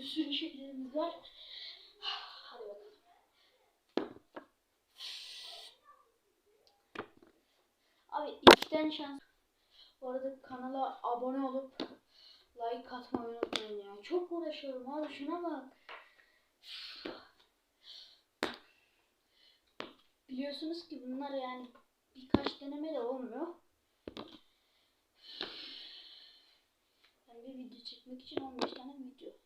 bir sürü şeylerimiz var. Hadi bakalım. Abi içten şans. Bu arada kanala abone olup like atmayı unutmayın ya. Çok uğraşıyorum abi şuna bak. Biliyorsunuz ki bunlar yani birkaç deneme de olmuyor. Ben bir video çekmek için 15 tane video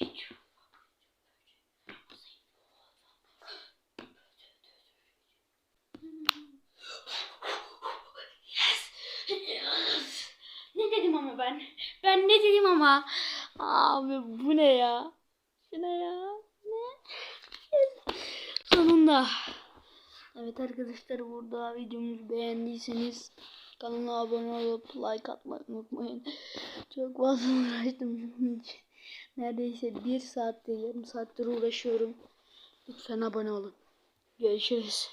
Ne dedim ama ben? Ben ne dedim ama? Abi bu ne ya? Bu ne ya? Ne? Sonunda. Evet arkadaşlar burada videomuzu beğendiyseniz kanala abone olup like atmayı unutmayın. Çok fazla uğraştım bunun için. Neredeyse bir saattir yarım saattir uğraşıyorum. Lütfen abone olun. Görüşürüz.